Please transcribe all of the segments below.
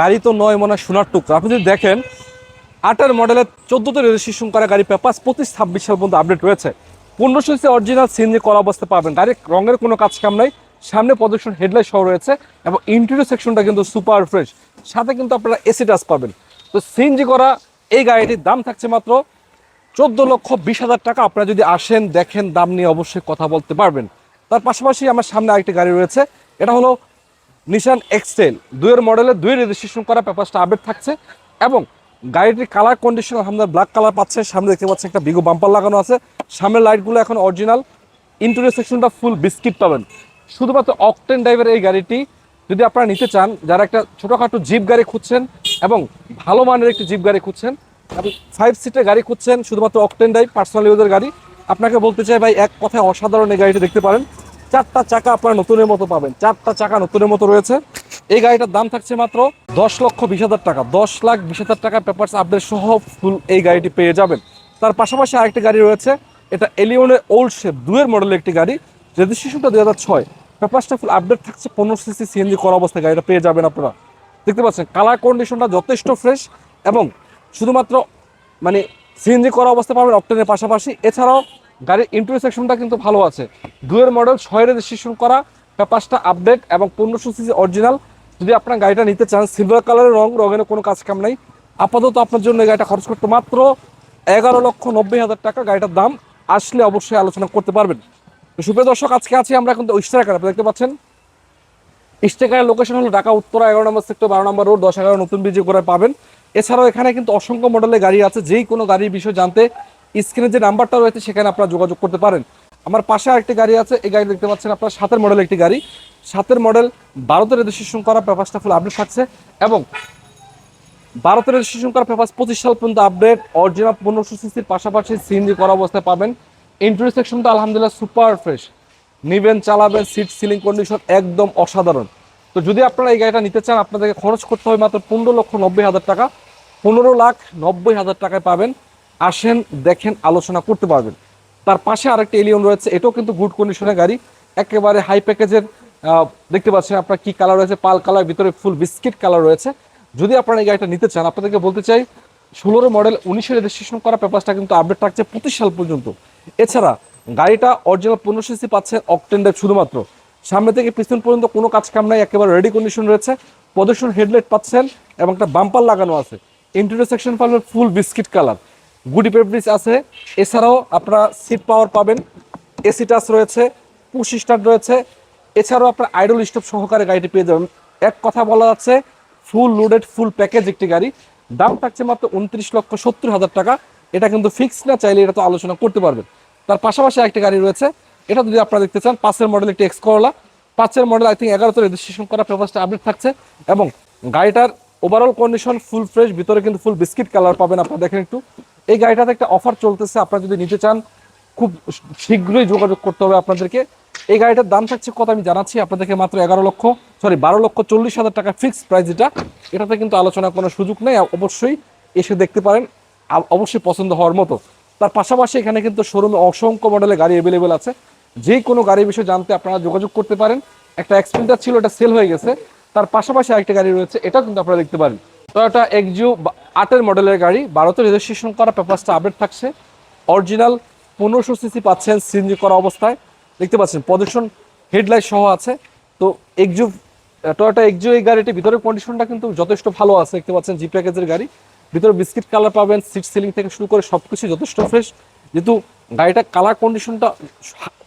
গাড়ি তো নয় মনে সোনার টুকরা। আপনি যদি দেখেন, আটের মডেলের চোদ্দোতে রেজিস্ট্রেশন করা গাড়ি পেপাস পঁচিশ, ছাব্বিশ সাল পর্যন্ত আপডেট রয়েছে। পনেরোশো সি অরিজিনাল সিএনজি করা অবস্থা পাবেন। গাড়ির রঙের কোনো কাজ কাম নাই। সামনে প্রদর্শন হেডলাইট সহ রয়েছে এবং ইন্টেরিয়র সেকশনটা কিন্তু সুপার ফ্রেশ সাথে কিন্তু আপনারা এসি টাচ পাবেন। তো সিএনজি করা এই গাড়িটির দাম থাকছে মাত্র চোদ্দ লক্ষ বিশ হাজার টাকা। আপনারা যদি আসেন, দেখেন, দাম নিয়ে অবশ্যই কথা বলতে পারবেন। তার পাশাপাশি আমার সামনে আরেকটি গাড়ি রয়েছে। এটা হলো নিশান এক্সটেল দুইয়ের মডেলের দুই রেজিস্ট্রেশন করা পেপারসটা আপডেট থাকছে এবং গাড়িটির কালার কন্ডিশন আলহামদুলিল্লাহ ব্ল্যাক কালার পাচ্ছে। সামনে দেখতে পাচ্ছেন একটা বিগো বাম্পার লাগানো আছে। সামনের লাইটগুলো এখন অরিজিনাল ইন্টেরিয়র সেকশনটা ফুল বিস্কিট পাবেন। শুধুমাত্র অকটেন ড্রাইভের এই গাড়িটি যদি আপনারা নিতে চান, যারা একটা ছোটোখাটো জিপ গাড়ি খুঁজছেন এবং ভালো মানের একটি জিপ গাড়ি খুঁজছেন, আপনি ফাইভ সিটের গাড়ি খুঁজছেন, শুধুমাত্র অকটেন ড্রাইভ পার্সোনাল ইউজের গাড়ি, আপনাকে বলতে চাই ভাই, এক কথায় অসাধারণ এই গাড়িটি দেখতে পারেন। চারটা চাকা আপনারা নতুনের মতো পাবেন। চারটা চাকা নতুনের মতো রয়েছে। এই গাড়িটার দাম থাকছে মাত্র দশ লক্ষ বিশ হাজার টাকা। দশ লাখ বিশ হাজার টাকা পেপারস আপডেট সহ ফুল এই গাড়িটি পেয়ে যাবেন। তার পাশাপাশি আরেকটি গাড়ি রয়েছে। এটা এলিয়নের ওল্ড শেপ দুয়ের মডেলের একটি গাড়ি। রেজিস্ট্রেশনটা দুই হাজার ছয়। পেপারসটা ফুল আপডেট থাকছে। পনেরো সিসি সিএনজি করা অবস্থায় গাড়িটা পেয়ে যাবেন আপনারা। দেখতে পাচ্ছেন, কালার কন্ডিশনটা যথেষ্ট ফ্রেশ এবং শুধুমাত্র মানে সিএনজি করা অবস্থায় পাবেন অপটেনের পাশাপাশি। এছাড়াও গাড়ির ইন্টারসেকশনটা কিন্তু ভালো আছে। দুয়ের মডেল ছয় রেজিস্ট্রেশন করা পেপারসটা আপডেট এবং পনেরোশো সিসি অরিজিনাল যদি আপনার গাড়িটা নিতে চান সিলভার কালারের রং রঙের কোনো কাজ কাম নাই। আপাতত আপনার জন্য গাড়িটা খরচ করতে মাত্র এগারো লক্ষ নব্বই হাজার টাকা। গাড়িটার দাম আসলে অবশ্যই আলোচনা করতে পারবেন। তো সুপ্রিয় দর্শক, আজকে আছি আমরা কিন্তু ইস্টারাকার আপনি দেখতে পাচ্ছেন? ইস্টেকারের লোকেশন হলো ঢাকা, উত্তরা, এগারো নম্বর সেক্টর বারো নম্বর রোড দশ এগারো নতুন ব্রিজে করে পাবেন। এছাড়াও এখানে কিন্তু অসংখ্য মডেলের গাড়ি আছে। যেই কোনো গাড়ির বিষয়ে জানতে স্ক্রিনে যে নাম্বারটা রয়েছে, সেখানে আপনারা যোগাযোগ করতে পারেন। আমার পাশে আরেকটি গাড়ি আছে, এই গাড়ি দেখতে পাচ্ছেন আপনার, সাতের মডেল একটি গাড়ি। সাতের মডেল বারোতে রেজিস্ট্রেশন করা পেপারসটা ফুল আপডেট থাকছে এবং ভারতের রেজিস্ট্রেশন করা পেপার পঁচিশ সাল পর্যন্ত আপডেট অরিজিনাল পনেরোশো সিসির পাশাপাশি সিএনজি করা অবস্থায় পাবেন। ইন্টারিয়র সেকশনটা আলহামদুলিল্লাহ সুপার ফ্রেশ নিবেন, চালাবেন সিট সিলিং কন্ডিশন একদম অসাধারণ। তো যদি আপনারা এই গাড়িটা নিতে চান, আপনাদেরকে খরচ করতে হবে মাত্র পনেরো লক্ষ নব্বই হাজার টাকা। পনেরো লাখ নব্বই হাজার টাকায় পাবেন। আসেন, দেখেন, আলোচনা করতে পারবেন। তার পাশে আরেকটি এলিয়ন রয়েছে, এটাও কিন্তু গুড কন্ডিশনের গাড়ি। একেবারে হাই প্যাকেজের দেখতে পাচ্ছেন আপনার কি কালার রয়েছে, পাল কালার ভিতরে ফুল বিস্কিট কালার রয়েছে। যদি আপনারা এই গাড়িটা নিতে চান, আপনাদেরকে বলতে চাই, ষোলোর মডেল উনিশের রেজিস্ট্রেশন করা পেপারসটা কিন্তু আপডেট থাকছে পঁচিশ সাল পর্যন্ত। এছাড়া, গাড়িটা অরিজিনাল পনেরো সিসি পাচ্ছেন অকটেন শুধুমাত্র। সামনে থেকে পিছন পর্যন্ত কোনো কাজ কাম নাই, একেবারে রেডি কন্ডিশন রয়েছে। প্রদর্শন হেডলাইট পাচ্ছেন এবং একটা বাম্পার লাগানো আছে। ইন্টেরিয়র সেকশন পাবেন ফুল বিস্কিট কালার গুডি পেপরিস আছে। এছাড়াও আপনারা সিট পাওয়ার পাবেন। এসি টাচ রয়েছে, পুশ স্টার্ট রয়েছে। এছাড়াও আপনার আইডল স্টপ সহকারে গাড়িটি পেয়ে যাবেন। এক কথা বলা যাচ্ছে ফুল লোডেড ফুল প্যাকেজ একটি গাড়ি। দাম থাকছে মাত্র উনত্রিশ লক্ষ সত্তর হাজার টাকা। এটা কিন্তু ফিক্স না, চাইলে এটা তো আলোচনা করতে পারবেন। তার পাশাপাশি একটা গাড়ি রয়েছে। এটা যদি আপনারা দেখতে চান, পাঁচের মডেল একটি এক্স করলা পাঁচের মডেল আই থিঙ্ক এগারোতে রেজিস্ট্রেশন করা পেপারসটা আপডেট থাকছে। এবং গাড়িটার ওভারঅল কন্ডিশন ফুল ফ্রেশ ভিতরে কিন্তু ফুল বিস্কিট কালার পাবেন। আপনারা দেখেন একটু। এই গাড়িটাতে একটা অফার চলতেছে, আপনারা যদি নিতে চান, খুব শীঘ্রই যোগাযোগ করতে হবে আপনাদেরকে। এই গাড়িটার দাম থাকছে কত আমি জানাচ্ছি, আপনাদেরকে মাত্র এগারো লক্ষ সরি বারো লক্ষ চল্লিশ হাজার টাকা ফিক্স প্রাইস এটা এটাতে কিন্তু আলোচনার কোনো সুযোগ নেই অবশ্যই এসে দেখতে পারেন অবশ্যই পছন্দ হওয়ার মতো। তার পাশাপাশি এখানে কিন্তু শোরুমে অসংখ্য মডেলের গাড়ি অ্যাভেলেবেল আছে। যে কোনো গাড়ির বিষয়ে জানতে আপনারা যোগাযোগ করতে পারেন। একটা এক্সপেন্টার ছিল এটা সেল হয়ে গেছে। তার পাশাপাশি আরেকটা গাড়ি রয়েছে, এটাও কিন্তু আপনারা দেখতে পারেন। তো এটা এক্সিউ আটের মডেলের গাড়ি বারোতে রেজিস্ট্রেশন করা পেপারসটা আপডেট থাকছে। অরিজিনাল পনেরোশো সিসি পাচ্ছেন সিএনজি করা অবস্থায়। দেখতে পাচ্ছেন প্রদর্শন হেডলাইট সহ আছে। তো এক্সিউ টয়োটা এক্সিউ এই গাড়িটির ভিতরের কন্ডিশনটা কিন্তু যথেষ্ট ভালো আছে। দেখতে পাচ্ছেন জি প্যাকেজের গাড়ি। ভিতরে বিস্কিট কালার পাবেন সিট সিলিং থেকে শুরু করে সব কিছু যথেষ্ট ফ্রেশ যেহেতু গাড়িটা কালার কন্ডিশনটা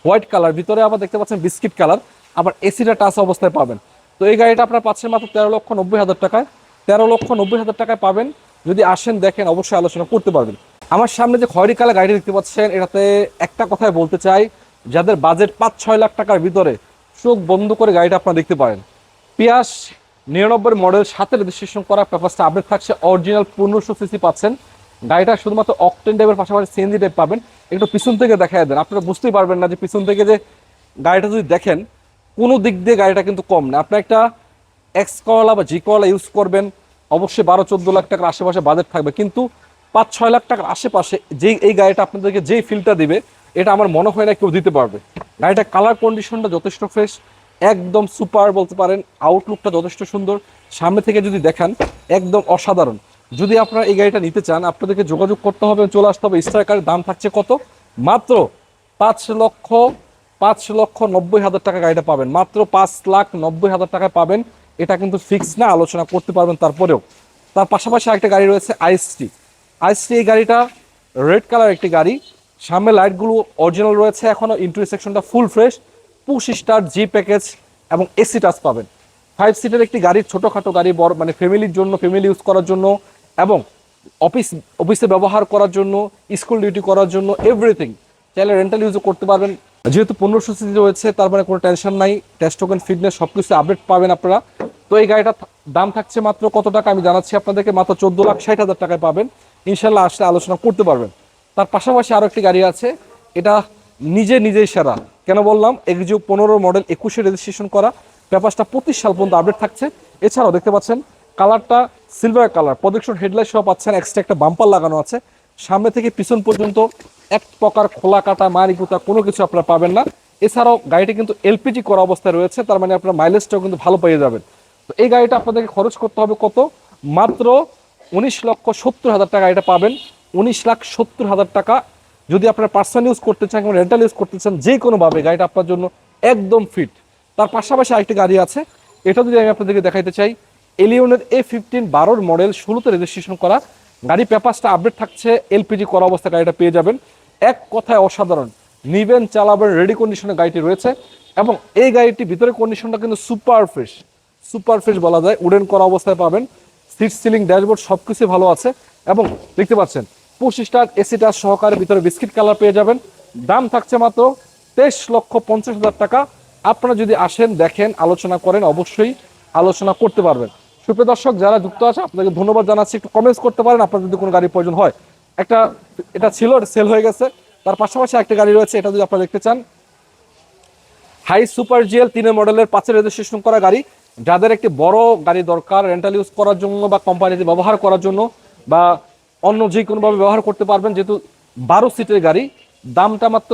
হোয়াইট কালার ভিতরে আবার দেখতে পাচ্ছেন বিস্কিট কালার আবার এসিটা টাচ অবস্থায় পাবেন। তো এই গাড়িটা আপনার পাচ্ছেন মাত্র তেরো লক্ষ নব্বই হাজার টাকায়। তেরো লক্ষ নব্বই হাজার টাকায় পাবেন। যদি আসেন, দেখেন, অবশ্যই আলোচনা করতে পারবেন। আমার সামনে যে খয়রি কালার গাড়ি দেখতে পাচ্ছেন, এটাতে একটা কথাই বলতে চাই। যাদের বাজেট পাঁচ ছয় লাখ টাকার ভিতরে, চোখ বন্ধ করে গাড়িটা আপনারা দেখতে পারেন। পিয়াস নিরানব্বই মডেল সাথে রেজিস্ট্রেশন করা পেপারসটা আপডেট থাকছে অরিজিনাল পনেরোশো সিসি পাচ্ছেন। গাড়িটা শুধুমাত্র অকটেন ড্রাইভের পাশাপাশি সিএনজি টাইপ পাবেন। একটু পিছন থেকে দেখায় দেন। আপনারা বুঝতেই পারবেন না যে পিছন থেকে যে গাড়িটা যদি দেখেন, কোনো দিক দিয়ে গাড়িটা কিন্তু কম না। আপনি একটা এক্স করলা বা জি করলা ইউজ করবেন, অবশ্যই বারো, চোদ্দ লাখ টাকার আশেপাশে বাজেট থাকবে। কিন্তু পাঁচ, ছয় লাখ টাকার আশেপাশে যেই, এই গাড়িটা আপনাদেরকে যেই ফিলটা দিবে, এটা আমার মনে হয় না কেউ দিতে পারবে। গাড়িটা কালার কন্ডিশনটা যথেষ্ট ফ্রেশ একদম সুপার বলতে পারেন আউটলুকটা যথেষ্ট সুন্দর। সামনে থেকে যদি দেখেন, একদম অসাধারণ। যদি আপনারা এই গাড়িটা নিতে চান, আপনাদেরকে যোগাযোগ করতে হবে, চলে আসতে হবে স্ট্রাইকারের দাম থাকছে কত? মাত্র পাঁচ লক্ষ পাঁচ লক্ষ নব্বই হাজার টাকা গাড়িটা পাবেন। মাত্র পাঁচ লাখ নব্বই হাজার টাকায় পাবেন এটা কিন্তু ফিক্স না, আলোচনা করতে পারবেন তারপরেও। তার পাশাপাশি আরেকটা গাড়ি রয়েছে আইএসটি আইএসটি এই গাড়িটা রেড কালার একটি গাড়ি। সামনে লাইটগুলো অরিজিনাল রয়েছে, এখনও ইন্টারি সেকশনটা full fresh push star G package এবং এসি টাচ পাবেন। ফাইভ সিটের একটি গাড়ি, ছোটোখাটো গাড়ি, বড় মানে ফ্যামিলির জন্য ফ্যামিলি ইউজ করার জন্য এবং অফিস অফিসে ব্যবহার করার জন্য স্কুল ডিউটি করার জন্য এভরিথিং চাইলে রেন্টাল ইউজও করতে পারবেন। যেহেতু পনেরোশো সিসি রয়েছে, তার মানে কোনো টেনশন নাই। টেস্ট টোকেন ফিটনেস সব কিছু আপডেট পাবেন আপনারা। তো এই গাড়িটা দাম থাকছে মাত্র কত টাকা? আমি জানাচ্ছি আপনাদেরকে, মাত্র চোদ্দ লাখ ষাট হাজার টাকায় পাবেন। ইনশাল্লাহ আসলে আলোচনা করতে পারবেন। তার পাশাপাশি আরও একটি গাড়ি আছে। এটা নিজে নিজেই সেরা। কেন বললাম? এক্সিও পনেরো মডেল, একুশে রেজিস্ট্রেশন করা। পেপারসটা পঁচিশ সাল পর্যন্ত আপডেট থাকছে। এছাড়াও দেখতে পাচ্ছেন কালারটা সিলভার কালার প্রদক্ষিণ হেডলাইট সহ পাচ্ছেন এক্সট্রা একটা বাম্পার লাগানো আছে। সামনে থেকে পিছন পর্যন্ত এক প্রকার খোলা কাটা, মারি গুতা কোনো কিছু আপনারা পাবেন না। এছাড়াও গাড়িটি কিন্তু এলপিজি করা অবস্থায় রয়েছে, তার মানে আপনার মাইলেজটাও কিন্তু ভালো পেয়ে যাবেন। তো এই গাড়িটা আপনাদেরকে খরচ করতে হবে কত? মাত্র উনিশ লক্ষ সত্তর হাজার টাকা এটা পাবেন। উনিশ লাখ সত্তর হাজার টাকা। যদি আপনারা পার্সোনাল ইউজ করতে চান কিংবা রেন্টাল ইউজ করতে চান, যে কোনোভাবে গাড়িটা আপনার জন্য একদম ফিট তার পাশাপাশি আরেকটি গাড়ি আছে। এটা যদি আমি আপনাদেরকে দেখাইতে চাই এলিয়নের এ ফিফটিন বারোর মডেল ষোলোতে রেজিস্ট্রেশন করা। গাড়ি পেপারসটা আপডেট থাকছে এলপিজি করা অবস্থায় গাড়িটা পেয়ে যাবেন। এক কথায় অসাধারণ নিবেন চালাবেন রেডি কন্ডিশনে গাড়িটি রয়েছে এবং এই গাড়িটি ভিতরে কন্ডিশনটা কিন্তু সুপার ফ্রেশ সুপার ফ্রেশ বলা যায়। উডেন করা অবস্থায় পাবেন সিট সিলিং ড্যাশবোর্ড সব কিছু ভালো আছে এবং দেখতে পাচ্ছেন পঁচিশ স্টার এসি টাচ সহকারে ভিতরে বিস্কিট কালার পেয়ে যাবেন। দাম থাকছে মাত্র তেইশ লক্ষ পঞ্চাশ হাজার টাকা। আপনারা যদি আসেন, দেখেন, আলোচনা করেন, অবশ্যই আলোচনা করতে পারবেন। সুপ্রিয় দর্শক, যারা যুক্ত আছে আপনাকে ধন্যবাদ জানাচ্ছি। একটু কমেন্টস করতে পারেন, আপনার যদি কোনো গাড়ির প্রয়োজন হয়। একটা, এটা ছিল সেল হয়ে গেছে। তার পাশাপাশি একটা গাড়ি রয়েছে, এটা যদি আপনারা দেখতে চান। হাই সুপার জিএল তিনের মডেলের পাঁচের রেজিস্ট্রেশন করা গাড়ি। যাদের একটি বড় গাড়ি দরকার রেন্টাল ইউজ করার জন্য বা কোম্পানিতে ব্যবহার করার জন্য বা অন্য যে কোনোভাবে ব্যবহার করতে পারবেন, যেহেতু বারো সিটের গাড়ি, দামটা মাত্র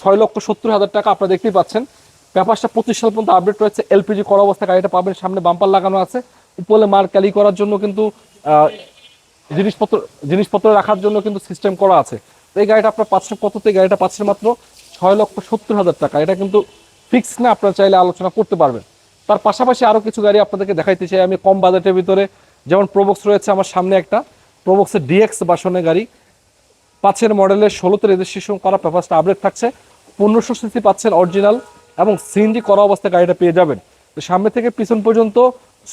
ছয় লক্ষ সত্তর হাজার টাকা আপনারা দেখতেই পাচ্ছেন। পেপারসটা পঁচিশ সাল পর্যন্ত আপডেট রয়েছে এলপিজি করা অবস্থা, গাড়িটা পাবেন, সামনে বাম্পার লাগানো আছে। উপরে মার ক্যালি করার জন্য কিন্তু জিনিসপত্র জিনিসপত্র রাখার জন্য কিন্তু সিস্টেম করা আছে। এই গাড়িটা আপনার পাচ্ছেন কততে গাড়িটা পাচ্ছেন মাত্র ছয় লক্ষ সত্তর হাজার টাকা। এটা কিন্তু ফিক্স না, আপনারা চাইলে আলোচনা করতে পারবেন। তার পাশাপাশি আরও কিছু গাড়ি আপনাদেরকে দেখাইতে চাই। আমি কম বাজেটের ভিতরে, যেমন প্রোবক্স রয়েছে আমার সামনে একটা। প্রোবক্সের ডিএক্স বাসনের গাড়ি। পাঁচের মডেলের ষোলোতে রেজিস্ট্রেশন করা পেপারসটা আপডেট থাকছে। পনেরোশো সিসি পাচ্ছেন অরিজিনাল এবং সিএনজি করা অবস্থায় গাড়িটা পেয়ে যাবেন। সামনে থেকে পিছন পর্যন্ত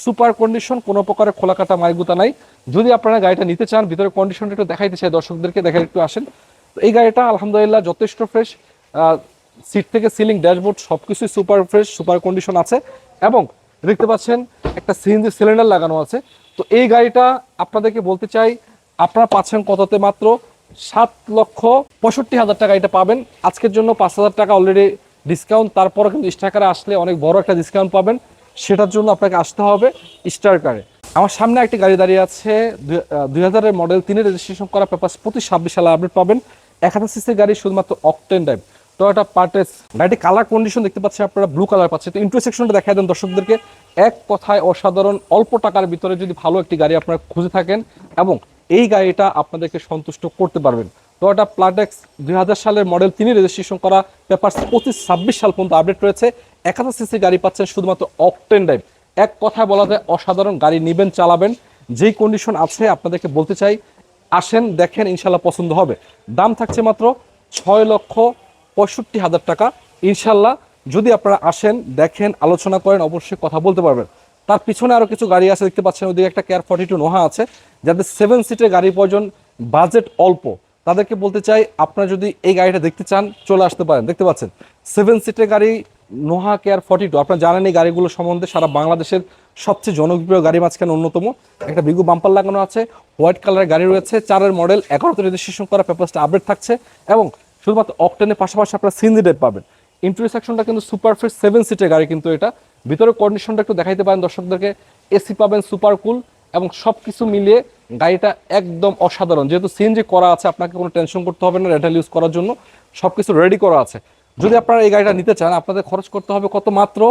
সুপার কন্ডিশন, কোনো প্রকারের খোলা কাটা মাইগুতা নাই। যদি আপনারা গাড়িটা নিতে চান ভিতরে কন্ডিশনটা একটু দেখাইতে চাই দর্শকদেরকে দেখাই একটু আসেন। তো এই গাড়িটা আলহামদুলিল্লাহ যথেষ্ট ফ্রেশ সিট থেকে সিলিং ড্যাশবোর্ড সব কিছুই সুপার ফ্রেশ সুপার কন্ডিশন আছে। এবং দেখতে পাচ্ছেন, একটা সিএনজি সিলিন্ডার লাগানো আছে। তো এই গাড়িটা আপনাদেরকে বলতে চাই, আপনারা পাচ্ছেন কততে মাত্র? সাত লক্ষ পঁয়ষট্টি হাজার টাকা এটা পাবেন। আজকের জন্য পাঁচ হাজার টাকা অলরেডি ডিসকাউন্ট তারপরে কিন্তু স্টাকারে আসলে অনেক বড় একটা ডিসকাউন্ট পাবেন। সেটার জন্য আপনাকে আসতে হবে স্টারকারে আমার সামনে একটি গাড়ি দাঁড়িয়ে আছে। দুই হাজারের মডেল তিনের রেজিস্ট্রেশন করা পেপার প্রতি ছাব্বিশ সালে আপডেট পাবেন। এক হাজার সিসির গাড়ি শুধুমাত্র অকটেন ড্রাইভ টয়োটা পার্টেস গাড়িটি কালার কন্ডিশন দেখতে পাচ্ছেন আপনারা ব্লু কালার পাচ্ছেন তো ইন্টারসেকশনটা দেখা দেন দর্শকদেরকে। এক কথায় অসাধারণ, অল্প টাকার ভিতরে যদি ভালো একটি গাড়ি আপনারা খুঁজে থাকেন এবং এই গাড়িটা আপনাদেরকে সন্তুষ্ট করতে পারবেন। টয়োটা প্লাটেক্স দুই হাজার সালের মডেল তিনি রেজিস্ট্রেশন করা পেপার পঁচিশ ছাব্বিশ সাল পর্যন্ত আপডেট রয়েছে। এক হাজার সিসি গাড়ি পাচ্ছেন শুধুমাত্র অকটেন ড্রাইভ এক কথায় বলা যায়, অসাধারণ গাড়ি নেবেন, চালাবেন। যেই কন্ডিশন আছে, আপনাদেরকে বলতে চাই, আসেন, দেখেন ইনশাল্লাহ পছন্দ হবে। দাম থাকছে মাত্র ছয় লক্ষ পঁয়ষট্টি হাজার টাকা। ইনশাল্লাহ যদি আপনারা আসেন, দেখেন, আলোচনা করেন, অবশ্যই কথা বলতে পারবেন। তার পিছনে আরও কিছু গাড়ি আছে, দেখতে পাচ্ছেন, ওদিকে একটা কেয়ার ফর্টি টু নোহা আছে। যাদের সেভেন সিটের গাড়ি প্রয়োজন বাজেট অল্প। তাদেরকে বলতে চাই, আপনারা যদি এই গাড়িটা দেখতে চান, চলে আসতে পারেন। দেখতে পাচ্ছেন সেভেন সিটের গাড়ি নোহা কেয়ার ফর্টি টু আপনারা জানেন এই গাড়িগুলো সম্বন্ধে সারা বাংলাদেশের সবচেয়ে জনপ্রিয় গাড়ি মাঝখানে অন্যতম। একটা বিগু বাম্পার লাগানো আছে হোয়াইট কালারের গাড়ি রয়েছে, চারের মডেল এগারোতে রেজিস্ট্রেশন করা পেপারসটা আপডেট থাকছে এবং শুধুমাত্র অকটেনের পাশাপাশি আপনারা সিনজি ডেপ পাবেন। ইন্টারি সেকশনটা কিন্তু সুপার ফ্রেশ সেভেন সিটের গাড়ি কিন্তু এটা। ভিতরে কন্ডিশনটা একটু দেখাইতে পারেন দর্শকদেরকে। এসি পাবেন সুপার কুল এবং সব কিছু মিলিয়ে গাড়িটা একদম অসাধারণ। যেহেতু সিএনজি করা আছে, আপনাকে কোনো টেনশন করতে হবে না রেন্টাল ইউজ করার জন্য সব কিছু রেডি করা আছে। যদি আপনারা এই গাড়িটা নিতে চান, আপনাদের খরচ করতে হবে কত মাত্র?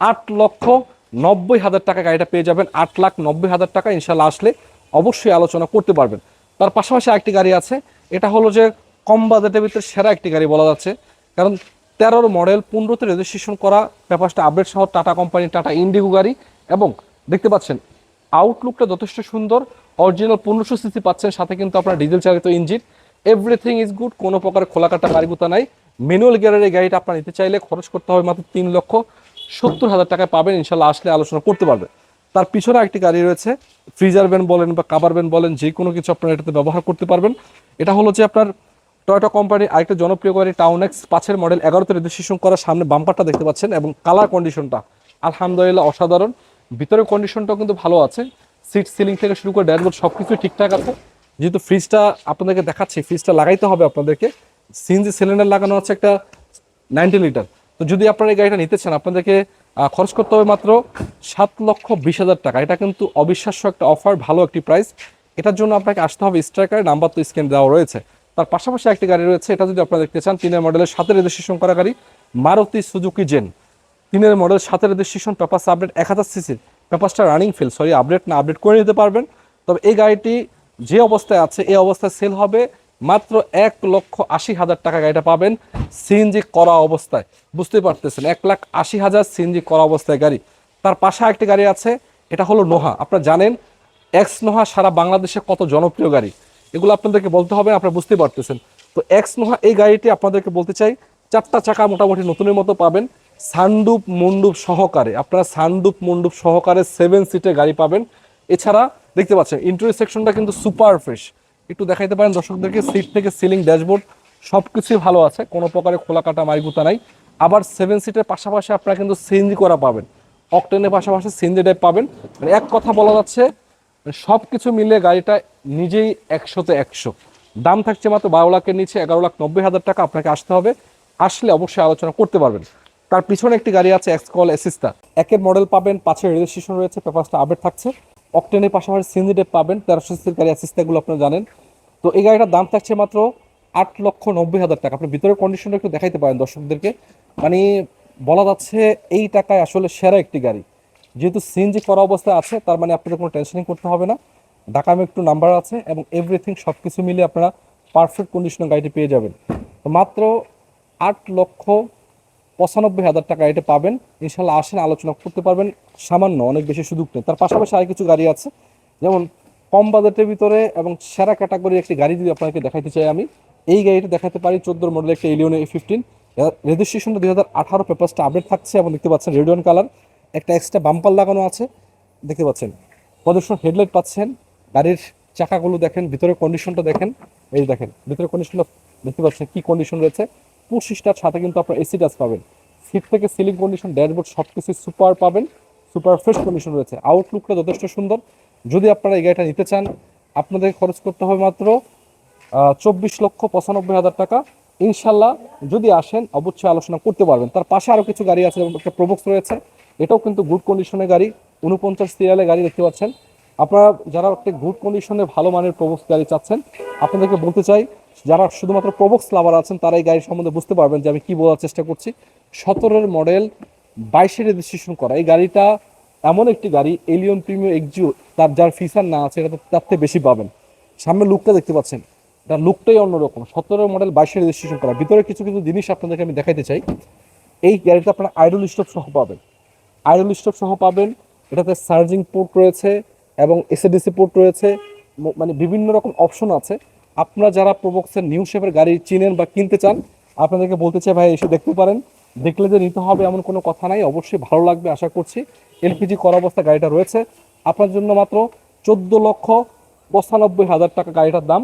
আট লক্ষ নব্বই হাজার টাকা গাড়িটা পেয়ে যাবেন। আট লাখ নব্বই হাজার টাকা ইনশাল্লাহ আসলে অবশ্যই আলোচনা করতে পারবেন। তার পাশাপাশি একটি গাড়ি আছে। এটা হলো যে কম বাজেটের ভিতরে সেরা একটি গাড়ি বলা যাচ্ছে। কারণ তেরোর মডেল, পনেরোতে রেজিস্ট্রেশন করা, ব্যাপারটা আপডেট সহ টাটা কোম্পানি টাটা ইন্ডিগো গাড়ি এবং দেখতে পাচ্ছেন আউটলুকটা যথেষ্ট সুন্দর। অরিজিনাল পনেরোশো সিসি পাচ্ছেন, সাথে কিন্তু আপনার ডিজেল চালিত ইঞ্জিন। এভরিথিং ইজ গুড কোনো প্রকার খোলাকাটা গাড়িগুতা নাই। ম্যানুয়াল গিয়ারের এই গাড়িটা আপনার নিতে চাইলে খরচ করতে হবে মাত্র তিন লক্ষ সত্তর হাজার টাকায় পাবেন। ইনশাল্লাহ আসলে আলোচনা করতে পারবে। তার পিছনে একটি গাড়ি রয়েছে ফ্রিজার ব্যান বলেন বা কাবার ব্যান বলেন, যে কোনো কিছু আপনারা এটাতে ব্যবহার করতে পারবেন। এটা হলো যে আপনার টয়োটা কোম্পানির আরেকটা জনপ্রিয় গাড়ি টাউন এক্স পাঁচের মডেল এগারোতে রেজিস্ট্রেশন করার সামনে বাম্পারটা দেখতে পাচ্ছেন এবং কালার কন্ডিশনটা আলহামদুলিল্লাহ অসাধারণ। ভিতরের কন্ডিশনটাও কিন্তু ভালো আছে। সিট সিলিং থেকে শুরু করে ড্যাশবোর্ড সব কিছু ঠিকঠাক আছে। যেহেতু ফ্রিজটা আপনাদেরকে দেখাচ্ছি ফ্রিজটা লাগাইতে হবে আপনাদেরকে। সিএনজি সিলিন্ডার লাগানো আছে একটা নাইনটি লিটার তো যদি আপনারা এই গাড়িটা নিতে চান, আপনাদেরকে খরচ করতে হবে মাত্র সাত লক্ষ বিশ হাজার টাকা। এটা কিন্তু অবিশ্বাস্য একটা অফার ভালো একটি প্রাইস এটার জন্য আপনাকে আসতে হবে স্ট্রাইকারের নাম্বার তো স্ক্যান দেওয়া রয়েছে। তার পাশাপাশি একটি গাড়ি রয়েছে, এটা যদি আপনারা দেখতে চান, তিনের মডেলের সাথে রেজিস্ট্রেশন করা গাড়ি, মারুতি সুজুকি জেন। তিনের মডেল সাথে রেজিস্ট্রেশন পেপার্স আপডেট এক হাজার সিসির। পেপার্সটা রানিং ফেল সরি আপডেট না আপডেট করে নিতে পারবেন। তবে এই গাড়িটি যে অবস্থায় আছে, এই অবস্থায় সেল হবে মাত্র এক লক্ষ আশি হাজার টাকা গাড়িটা পাবেন সিএনজি করা অবস্থায়। বুঝতে পারতেছেন, এক লাখ আশি হাজার সিএনজি করা অবস্থায় গাড়ি। তার পাশে একটি গাড়ি আছে, এটা হলো নোহা। আপনারা জানেন এক্স নোহা সারা বাংলাদেশে কত জনপ্রিয় গাড়ি। এগুলো আপনাদেরকে বলতে হবে, আপনারা বুঝতে পারতেছেন। তো এক্স নোহা এই গাড়িটি আপনাদেরকে বলতে চাই, চারটা চাকা মোটামুটি নতুনের মতো পাবেন। সানডুপ মন্ডুপ সহকারে, আপনারা সানডুপ মন্ডুপ সহকারে সেভেন সিটে গাড়ি পাবেন। এছাড়া দেখতে পাচ্ছেন ইন্টারিয়র সেকশনটা কিন্তু সুপার ফ্রেশ একটু দেখাইতে পারেন দর্শকদেরকে সিট থেকে সিলিং ড্যাশবোর্ড সব কিছুই ভালো আছে, কোনো প্রকারে খোলা কাটা মারিগুতা নাই। আবার সেভেন সিটের পাশাপাশি আপনারা কিন্তু সিএনজি করা পাবেন অকটেনের পাশাপাশি সিএনজি টাইপ পাবেন। মানে এক কথা বলা যাচ্ছে সব কিছু মিলে গাড়িটা নিজেই একশোতে একশো। দাম থাকছে মাত্র বারো লাখের নিচে, এগারো লাখ নব্বই হাজার টাকা আপনাকে আসতে হবে। আসলে অবশ্যই আলোচনা করতে পারবেন। তার পিছনে একটি গাড়ি আছে এক্সকল এসিস্টা একের মডেল পাবেন, পাঁচের রেজিস্ট্রেশন রয়েছে, পেপারসটা আপডেট থাকছে। অকটেনের পাশাপাশি সিএনজি টাইপ পাবেন, তেরোশো সিসির গাড়ি অ্যাসিস্টাগুলো আপনারা জানেন। তো এই গাড়িটার দাম থাকছে মাত্র আট লক্ষ নব্বই হাজার টাকা। আপনি ভিতরের কন্ডিশনটা একটু দেখাইতে পারেন দর্শকদেরকে। মানে বলা যাচ্ছে এই টাকায় আসলে সেরা একটি গাড়ি। যেহেতু সিএনজি করা অবস্থায় আছে, তার মানে আপনাদের কোনো টেনশনই করতে হবে না। ঢাকা একটু নাম্বার আছে এবং এভরিথিং সব কিছু মিলে আপনারা পারফেক্ট কন্ডিশনে গাড়িটি পেয়ে যাবেন। তো মাত্র আট লক্ষ পঁচানব্বই হাজার টাকা এটা পাবেন। ইনশাল্লাহ আসেন, আলোচনা করতে পারবেন। সামান্য, অনেক বেশি সুযোগ নেই। তার পাশাপাশি আর কিছু গাড়ি আছে। যেমন কম বাজেটের ভিতরে এবং সেরা ক্যাটাগরির একটি গাড়ি যদি আপনাকে দেখাইতে চাই আমি, এই গাড়িটা দেখাতে পারি চোদ্দোর মডেলের একটা এলিয়ন এ ফিফটিন রেজিস্ট্রেশনটা দুই হাজার আঠারো পেপারসটা আপডেট থাকছে এবং দেখতে পাচ্ছেন রেডিয়ন কালার একটা এক্সট্রা বাম্পার লাগানো আছে। দেখতে পাচ্ছেন, প্রদর্শন হেডলাইট পাচ্ছেন। গাড়ির চাকাগুলো দেখেন, ভিতরের কন্ডিশনটা দেখেন। এই দেখেন, ভিতরের কন্ডিশনটা দেখতে পাচ্ছেন কি কন্ডিশন রয়েছে। পঁচিশটার সাথে কিন্তু আপনার এসি পাবেন। সিট থেকে সিলিং কন্ডিশন ড্যাশবোর্ড সব কিছু সুপার পাবেন। সুপার ফ্রেশ কন্ডিশন রয়েছে। আউটলুকটা যথেষ্ট সুন্দর। যদি আপনারা এই গাড়িটা নিতে চান, আপনাদের খরচ করতে হবে মাত্র চব্বিশ লক্ষ পঁচানব্বই হাজার টাকা। ইনশাল্লাহ যদি আসেন, অবশ্যই আলোচনা করতে পারবেন। তার পাশে আরও কিছু গাড়ি আছে, যেমন একটা প্রবক্স রয়েছে। এটাও কিন্তু গুড কন্ডিশনের গাড়ি। উনপঞ্চাশ সিরিয়ালের গাড়ি দেখতে পাচ্ছেন। আপনারা যারা একটা গুড কন্ডিশনে ভালো মানের প্রবক্স গাড়ি চাচ্ছেন, আপনাদেরকে বলতে চাই যারা শুধুমাত্র প্রবক্স লাভার আছেন তারা এই গাড়ির সম্বন্ধে বুঝতে পারবেন যে আমি কি বলার চেষ্টা করছি। সতেরোর মডেল বাইশে রেজিস্ট্রেশন করা। এই গাড়িটা এমন একটি গাড়ি এলিয়ন প্রিমিয়ার এক্সিও তার যার ফিচার না আছে এটা তার থেকে বেশি পাবেন। সামনে লুকটা দেখতে পাচ্ছেন। তার লুকটাই অন্যরকম। সতেরো মডেল বাইশে রেজিস্ট্রেশন করা। ভিতরে কিছু কিছু জিনিস আপনাদেরকে আমি দেখাইতে চাই। এই গাড়িটা আপনারা আইডল স্টপ সহ পাবেন। আইডল স্টপ সহ পাবেন। এটাতে চার্জিং পোর্ট রয়েছে এবং এসএডিসি পোর্ট রয়েছে। মানে বিভিন্ন রকম অপশন আছে। আপনারা যারা প্রবক্সের নিউ শেপের গাড়ি চিনেন বা কিনতে চান, আপনাদেরকে বলতে চাই ভাই, এসে দেখতে পারেন। দেখলে যে নিতে হবে এমন কোনো কথা নাই, অবশ্যই ভালো লাগবে, আশা করছি। এলপিজি করা অবস্থা গাড়িটা রয়েছে। আপনার জন্য মাত্র চোদ্দ লক্ষ পঁচানব্বই হাজার টাকা গাড়িটার দাম।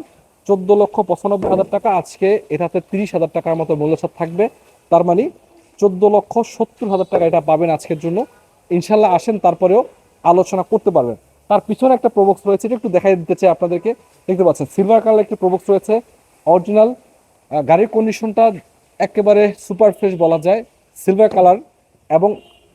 চোদ্দ লক্ষ পঁচানব্বই হাজার টাকা, আজকে এটাতে তিরিশ হাজার টাকার মতো মূল্যছাপ থাকবে। তার মানে চোদ্দ লক্ষ সত্তর হাজার টাকা এটা পাবেন আজকের জন্য। ইনশাল্লাহ আসেন, তারপরেও আলোচনা করতে পারবেন। তার পিছনে একটা প্রবক্স রয়েছে, এটা একটু দেখাই দিতে চাই আপনাদেরকে। দেখতে পাচ্ছেন সিলভার কালার একটি প্রবক্স রয়েছে অরিজিনাল গাড়ির কন্ডিশনটা একেবারে সুপার ফ্রেশ বলা যায় সিলভার কালার এবং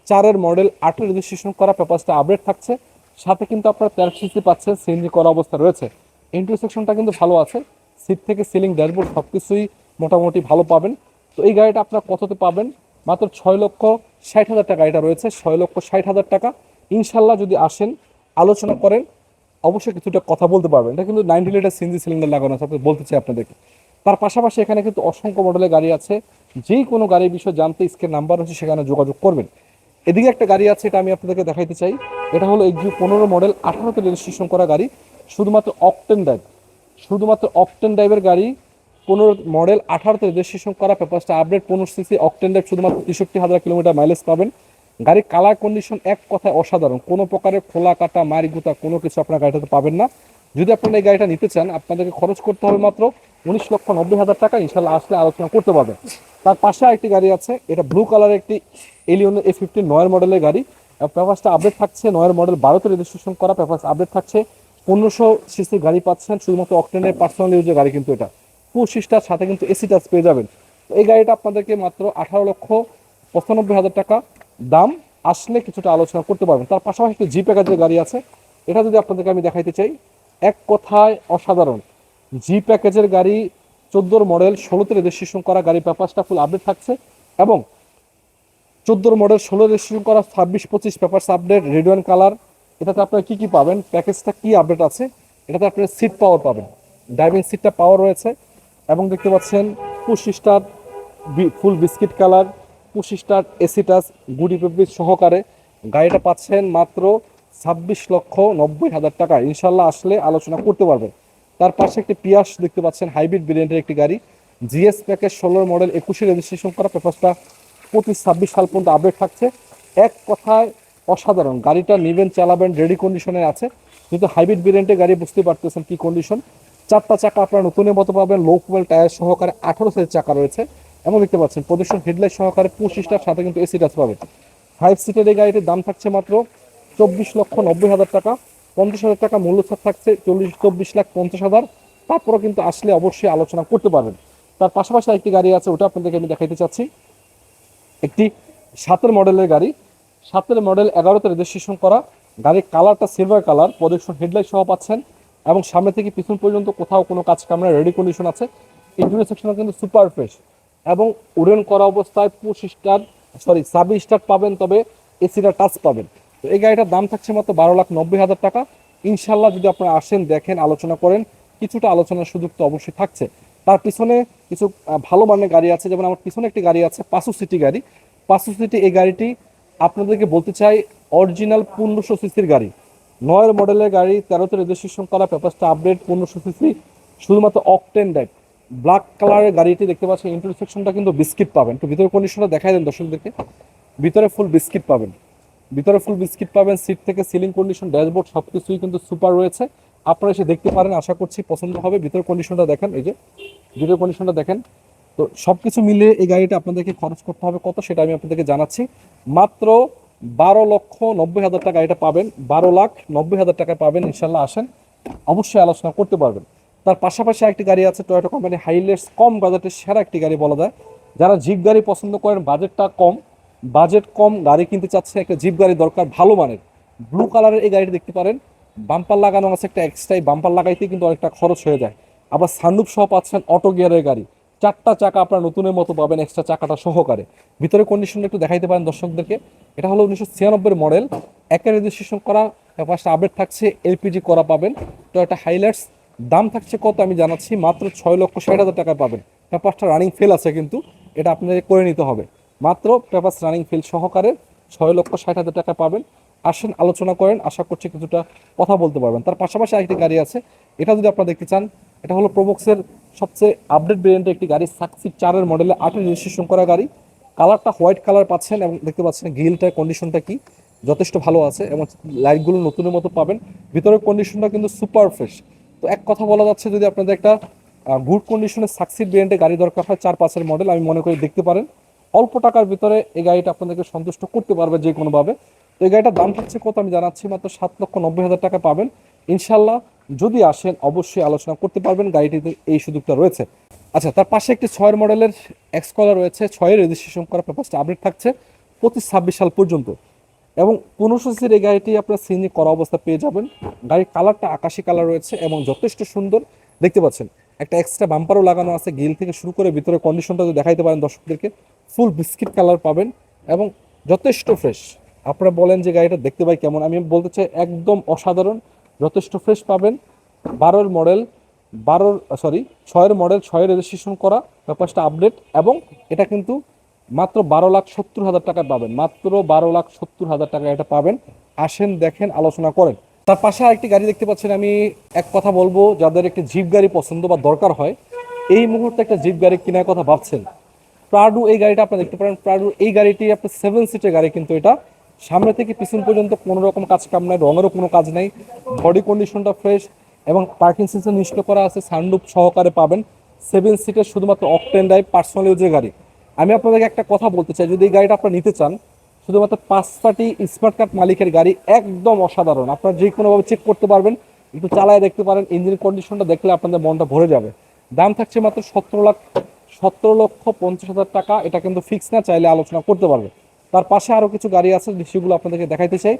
চারের মডেল আটের রেজিস্ট্রেশন করা পেপারসটা আপডেট থাকছে। সাথে কিন্তু আপনার সিসি পাচ্ছেন সিএনজি করা অবস্থা রয়েছে। ইন্টারসেকশনটা কিন্তু ভালো আছে সিট থেকে সিলিং ড্যাশবোর্ড সব কিছুই মোটামুটি ভালো পাবেন। তো এই গাড়িটা আপনার কততে পাবেন? মাত্র ছয় লক্ষ ষাট হাজার টাকা এটা রয়েছে, ছয় লক্ষ ষাট হাজার টাকা। ইনশাল্লাহ যদি আসেন আলোচনা করেন, অবশ্যই কিছুটা কথা বলতে পারবেন। এটা কিন্তু নাইনটি লিটার সিএনজি সিলিন্ডার লাগানো আছে বলতে চাই আপনাদেরকে। তার পাশাপাশি এখানে কিন্তু অসংখ্য মডেলের গাড়ি আছে। যে কোনো গাড়ির বিষয়ে জানতে স্কের নাম্বার আছে সেখানে যোগাযোগ করবেন। এদিকে একটা গাড়ি আছে, এটা আমি আপনাদেরকে দেখাইতে চাই। এটা হলো এক্সিউ পনেরো মডেল আঠারোতে রেজিস্ট্রেশন করা গাড়ি, শুধুমাত্র অকটেন ড্রাইভ শুধুমাত্র অকটেন ড্রাইভের গাড়ি, পনেরো মডেল আঠারোতে রেজিস্ট্রেশন করা, পেপারসটা আপডেট পনেরো সিসি অকটেন ড্রাইভ শুধুমাত্র তেষট্টি হাজার কিলোমিটার মাইলেজ পাবেন। গাড়ির কালার কন্ডিশন এক কথায় অসাধারণ। কোনো প্রকারের খোলা কাটা, মারি গুতা কোনো কিছু আপনার গাড়িটাতে পাবেন না। যদি আপনারা এই গাড়িটা নিতে চান, আপনাদেরকে খরচ করতে হবে মাত্র উনিশ লক্ষ নব্বই হাজার টাকা। ইনশাল্লাহ আসলে আলোচনা করতে পারবেন। তার পাশে আরেকটি গাড়ি আছে। এটা ব্লু কালারের একটি এলিয়ন এ ফিফটিন নয়ের মডেলের গাড়ি। পেপারসটা আপডেট থাকছে, নয়ের মডেল বারোতে রেজিস্ট্রেশন করা পেপারস আপডেট থাকছে। পনেরোশো সিসির গাড়ি পাচ্ছেন, শুধুমাত্র অকটেনের পার্সোনাল ইউজের গাড়ি কিন্তু এটা। পঁচিশটার সাথে কিন্তু এসি টাচ পেয়ে যাবেন। এই গাড়িটা আপনাদেরকে মাত্র আঠারো লক্ষ পঁচানব্বই হাজার টাকা। দাম আসলে কিছুটা আলোচনা করতে পারবেন। তার পাশাপাশি একটি জি প্যাকেজের গাড়ি আছে, এটা যদি আপনাদেরকে আমি দেখাইতে চাই, এক কথায় অসাধারণ। জি প্যাকেজের গাড়ি চোদ্দোর মডেল ষোলোতে রেজিস্ট্রেশন করা গাড়ি পেপারসটা ফুল আপডেট থাকছে এবং চোদ্দোর মডেল ষোলো রেজিস্ট্রেশন করা ছাব্বিশ, পঁচিশ papers update red wine colour এটাতে আপনারা কী কী পাবেন প্যাকেজটা কী আপডেট আছে, এটাতে আপনারা সিট পাওয়ার পাবেন। ড্রাইভিং সিটটা পাওয়ার রয়েছে এবং দেখতে পাচ্ছেন push star full biscuit colour push star AC touch, গুডি পেপিস সহকারে। গাড়িটা পাচ্ছেন মাত্র ছাব্বিশ লক্ষ নব্বই হাজার টাকা। ইনশাল্লাহ আসলে আলোচনা করতে পারবেন। তার পাশে একটি পিয়াস দেখতে পাচ্ছেন, হাইব্রিড ভেরিয়েন্টের একটি গাড়ি। জিএস প্যাকেজ ষোলোর মডেল, একুশে রেজিস্ট্রেশন করা পেপারসটা পঁচিশ, ছাব্বিশ সাল পর্যন্ত আপডেট থাকছে। এক কথায় অসাধারণ, গাড়িটা নেবেন, চালাবেন রেডি কন্ডিশনে আছে। কিন্তু হাইব্রিড ভেরিয়েন্টের গাড়ি বুঝতে পারতেছেন কি কন্ডিশন চারটা চাকা আপনারা নতুনের মতো পাবেন লো কুয়েল টায়ার সহকারে আঠারো সাইজ চাকা রয়েছে। এবং দেখতে পাচ্ছেন, প্রদর্শন হেডলাইট সহকারে পঁচিশটার সাথে কিন্তু এসি টাচ পাবেন। ফাইভ সিটের এই গাড়িটির দাম থাকছে মাত্র চব্বিশ লক্ষ নব্বই হাজার টাকা, পঞ্চাশ হাজার টাকা মূল্য ছাড় থাকছে চল্লিশ, চব্বিশ লাখ পঞ্চাশ হাজার। তারপরও কিন্তু আসলে অবশ্যই আলোচনা করতে পারবেন। তার পাশাপাশি একটি গাড়ি আছে, ওটা আপনাদেরকে আমি দেখাইতে চাচ্ছি। একটি সাতের মডেলের গাড়ি। সাতের মডেল এগারোতে রেজিস্ট্রেশন করা। গাড়ির কালারটা সিলভার কালার প্রদর্শন হেডলাইট সহ পাচ্ছেন এবং সামনে থেকে পিছন পর্যন্ত কোথাও কোনো কাজ কামরা রেডি কন্ডিশন আছে। ইন্টারনেট সেকশনও কিন্তু সুপার ফ্রেশ এবং উডেন করা অবস্থায় পঁচিশ স্টার সরি ছাব্বিশ স্টার পাবেন, তবে এসিটা টাচ পাবেন। তো এই গাড়িটার দাম থাকছে মাত্র বারো লাখ নব্বই হাজার টাকা। ইনশাল্লাহ যদি আপনারা আসেন, দেখেন, আলোচনা করেন, কিছুটা আলোচনার সুযোগ তো অবশ্যই থাকছে। তার পিছনে কিছু ভালো মানের গাড়ি আছে, যেমন আমার পিছনে একটি গাড়ি আছে পাসু সিটি গাড়ি। পাসু সিটি এই গাড়িটি আপনাদেরকে বলতে চাই, অরিজিনাল পনেরোশো সিসির গাড়ি। নয়ের মডেলের গাড়ি, তেরোতে রেজিস্ট্রেশন করা, পেপারসটা আপডেট পনেরোশো সিসি, শুধুমাত্র অকটেন ড্রাইভ ব্ল্যাক কালারের গাড়িটি দেখতে পাচ্ছেন ইন্টারসেকশনটা কিন্তু বিস্কিট পাবেন। তো ভিতরে কন্ডিশনটা দেখাই দেন দর্শকদেরকে। ভিতরে ফুল বিস্কিট পাবেন। ভিতরে ফুল বিস্কিট পাবেন সিট থেকে সিলিং কন্ডিশন ড্যাশবোর্ড সব কিছুই কিন্তু সুপার রয়েছে। আপনারা এসে দেখতে পারেন, আশা করছি পছন্দ হবে। ভিতরে কন্ডিশনটা দেখেন, এই যে ভিতরে কন্ডিশনটা দেখেন। তো সব কিছু মিলে এই গাড়িটা আপনাদেরকে খরচ করতে হবে কত, সেটা আমি আপনাদেরকে জানাচ্ছি। মাত্র বারো লক্ষ নব্বই হাজার টাকা এটা পাবেন। বারো লাখ নব্বই হাজার টাকা পাবেন, ইনশাল্লাহ আসেন। অবশ্যই আলোচনা করতে পারবেন। তার পাশাপাশি একটি গাড়ি আছে টয়োটা কোম্পানি হাইলেটস কম বাজেটের সেরা একটি গাড়ি বলা যায়। যারা জিপ গাড়ি পছন্দ করেন, বাজেটটা কম। বাজেট কম, গাড়ি কিনতে চাচ্ছে, একটা জিপ গাড়ি দরকার, ভালো মানের। ব্লু কালারের এই গাড়িটি দেখতে পারেন। বাম্পার লাগানো আছে একটা এক্সট্রাই বাম্পার লাগাইতে কিন্তু অনেকটা খরচ হয়ে যায়। আবার সানরুফ সহ পাচ্ছেন অটো গিয়ারের গাড়ি। চারটা চাকা আপনার নতুনের মতো পাবেন এক্সট্রা চাকাটা সহকারে। ভিতরে কন্ডিশনটা একটু দেখাইতে পারেন দর্শকদেরকে। এটা হলো উনিশশো ছিয়ানব্বই মডেল একে রেজিস্ট্রেশন করা পাঁচটা আপডেট থাকছে এলপিজি করা পাবেন। তো একটা হাইলাইটস দাম থাকছে কত আমি জানাচ্ছি, মাত্র ছয় লক্ষ ষাট হাজার টাকা পাবেন। পেপারসটা রানিং ফেল আছে কিন্তু, এটা আপনাদের করে নিতে হবে। মাত্র পেপারস রানিং ফেল সহকারে ছয় লক্ষ ষাট হাজার টাকা পাবেন। আসেন, আলোচনা করেন, আশা করছি কিছুটা কথা বলতে পারবেন। তার পাশাপাশি আরেকটি গাড়ি আছে, এটা যদি আপনারা দেখতে চান, এটা হলো প্রোবক্সের সবচেয়ে আপডেট ভেরিয়েন্টের একটি গাড়ি সাকসি চারের মডেলে আটে রেজিস্ট্রেশন করা গাড়ি। কালারটা হোয়াইট কালার পাচ্ছেন এবং দেখতে পাচ্ছেন গ্রিলটার কন্ডিশনটা কি? যথেষ্ট ভালো আছে এবং লাইটগুলো নতুনের মতো পাবেন। ভিতরের কন্ডিশনটা কিন্তু সুপার ফ্রেশ তো এক কথা বলা যাচ্ছে যদি আপনাদের একটা গুড কন্ডিশনের সাকসিড ভেরিয়েন্টে গাড়ি দরকার হয় চার পাঁচের মডেল আমি মনে করি দেখতে পারেন। অল্প টাকার ভিতরে এই গাড়িটা আপনাদেরকে সন্তুষ্ট করতে পারবে যে কোনোভাবে তো এই গাড়িটার দাম থাকছে কত আমি জানাচ্ছি, মাত্র সাত লক্ষ নব্বই হাজার টাকা পাবেন। ইনশাল্লাহ যদি আসেন অবশ্যই আলোচনা করতে পারবেন, গাড়িটিতে এই সুযোগটা রয়েছে। আচ্ছা তার পাশে একটি ছয়ের মডেলের এক্সকলার রয়েছে। ছয়ের রেজিস্ট্রেশন করার পেপারসটা আপডেট থাকছে পঁচিশ ছাব্বিশ সাল পর্যন্ত। এবং পনেরোশো সিসির এই গাড়িটি আপনার সিএনজি করা অবস্থা পেয়ে যাবেন। গাড়ির কালারটা আকাশি কালার রয়েছে এবং যথেষ্ট সুন্দর। দেখতে পাচ্ছেন, একটা এক্সট্রা বাম্পারও লাগানো আছে গিল থেকে শুরু করে ভিতরে কন্ডিশনটা যদি দেখাইতে পারেন দর্শকদেরকে। ফুল বিস্কিট কালার পাবেন এবং যথেষ্ট ফ্রেশ আপনারা বলেন যে গাড়িটা দেখতে পাই কেমন? আমি বলতে চাই একদম অসাধারণ, যথেষ্ট ফ্রেশ পাবেন। বারোর মডেল বারোর সরি ছয়ের মডেল ছয়ের রেজিস্ট্রেশন করা, ব্যাপারটা আপডেট এবং এটা কিন্তু মাত্র বারো লাখ সত্তর হাজার টাকা পাবেন। মাত্র বারো লাখ সত্তর হাজার টাকা এটা পাবেন। আসেন, দেখেন, আলোচনা করেন। তার পাশে আরেকটি গাড়ি দেখতে পাচ্ছেন আমি। এক কথা বলব, যাদের একটি জিপ গাড়ি পছন্দ বা দরকার হয়, এই মুহূর্তে একটা জিপ গাড়ি কেনার কথা ভাবছেন। প্রাডু এই গাড়িটা আপনি দেখতে পারেন। প্রাডু এই গাড়িটি আপনার সেভেন সিটের গাড়ি কিন্তু এটা। সামনে থেকে পিছন পর্যন্ত কোনো রকম কাজ কাম নাই, রঙেরও কোনো কাজ নাই। বডি কন্ডিশনটা ফ্রেশ এবং পার্কিং সিস্টেম নিষ্ঠ করা আছে। সানরুফ সহকারে পাবেন। সেভেন সিটের শুধুমাত্র অকটেন ড্রাইভ পার্সোনাল ইউজের গাড়ি। আমি আপনাদেরকে একটা কথা বলতে চাই, যদি এই গাড়িটা আপনারা নিতে চান, শুধুমাত্র পাঁচ পার্টি স্মার্ট কার্ড মালিকের গাড়ি একদম অসাধারণ। আপনারা যে কোনোভাবে চেক করতে পারবেন, একটু চালায় দেখতে পারেন ইঞ্জিন কন্ডিশনটা দেখলে আপনাদের মনটা ভরে যাবে। দাম থাকছে মাত্র সতেরো লাখ, সতেরো লক্ষ পঞ্চাশ হাজার টাকা। এটা কিন্তু ফিক্স না, চাইলে আলোচনা করতে পারবে। তার পাশে আরও কিছু গাড়ি আছে সেগুলো আপনাদেরকে দেখাইতে চাই।